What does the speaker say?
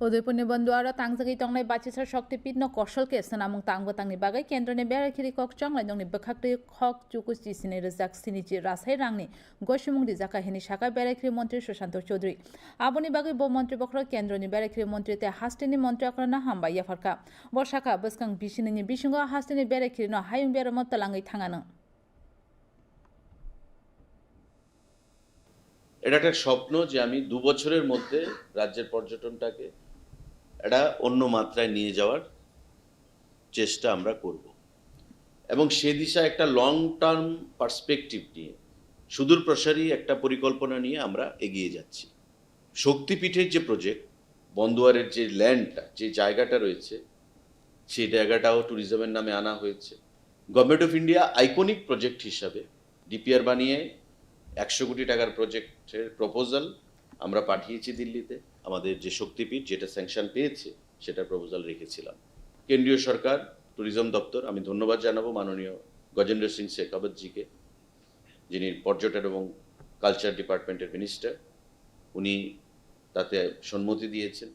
उदयपुर निबन्धद्वारा ताङजगी तङलाई बाचिसर शक्ति पिट्न कौशलके सनामुङ ताङगो ताङनि बागै केन्द्रनि बेराखेरी कक चङलाई दंनि बखाक्रि खक चुकु चिसिने रजाक सिनिजि रासाय रांनि गयसुमुं জাকা हेनि শাখা बेराखेरी মন্ত্রী সুশান্ত চৌধুরী। আবনি বাগে ব মন্ত্রী বক্র কেন্দ্রনি মন্ত্রী তে হাস্টিনি মন্ত্রী আকরনা হাম্বা ইয়াফারকা। বর্ষাকা বসকাং বিশিনিনি বিশুঙ্গ হাস্টিনি বেরাখেরি ন হায়ুং বেরামত তালাঙ্গি থাঙানো। এটা একটা স্বপ্ন যে আমি দু বছরের মধ্যে রাজ্যের পর্যটনটাকে একটা অন্য মাত্রায় নিয়ে যাওয়ার চেষ্টা আমরা করব। এবং সে দিশা একটা লং টার্ম পার্সপেক্টিভ নিয়ে, সুদূর প্রসারী একটা পরিকল্পনা নিয়ে আমরা এগিয়ে যাচ্ছি। শক্তিপীঠের যে প্রজেক্ট বন্দুয়ারের যে ল্যান্ডটা যে জায়গাটা রয়েছে, সেই জায়গাটাও ট্যুরিজমের নামে আনা হয়েছে। Government of India iconic project হিসাবে ডিপিআর বানিয়ে একশো কোটি টাকার প্রজেক্টের প্রপোজাল আমরা পাঠিয়েছি দিল্লিতে। আমাদের যে শক্তিপীঠ, যেটা স্যাংশন পেয়েছে সেটা প্রপোজাল রেখেছিলাম। কেন্দ্রীয় সরকার ট্যুরিজম দপ্তর, আমি ধন্যবাদ জানাব মাননীয় গজেন্দ্র সিং শেখাবতজিকে, যিনি পর্যটন এবং কালচার ডিপার্টমেন্টের মিনিস্টার উনি তাতে সম্মতি দিয়েছেন।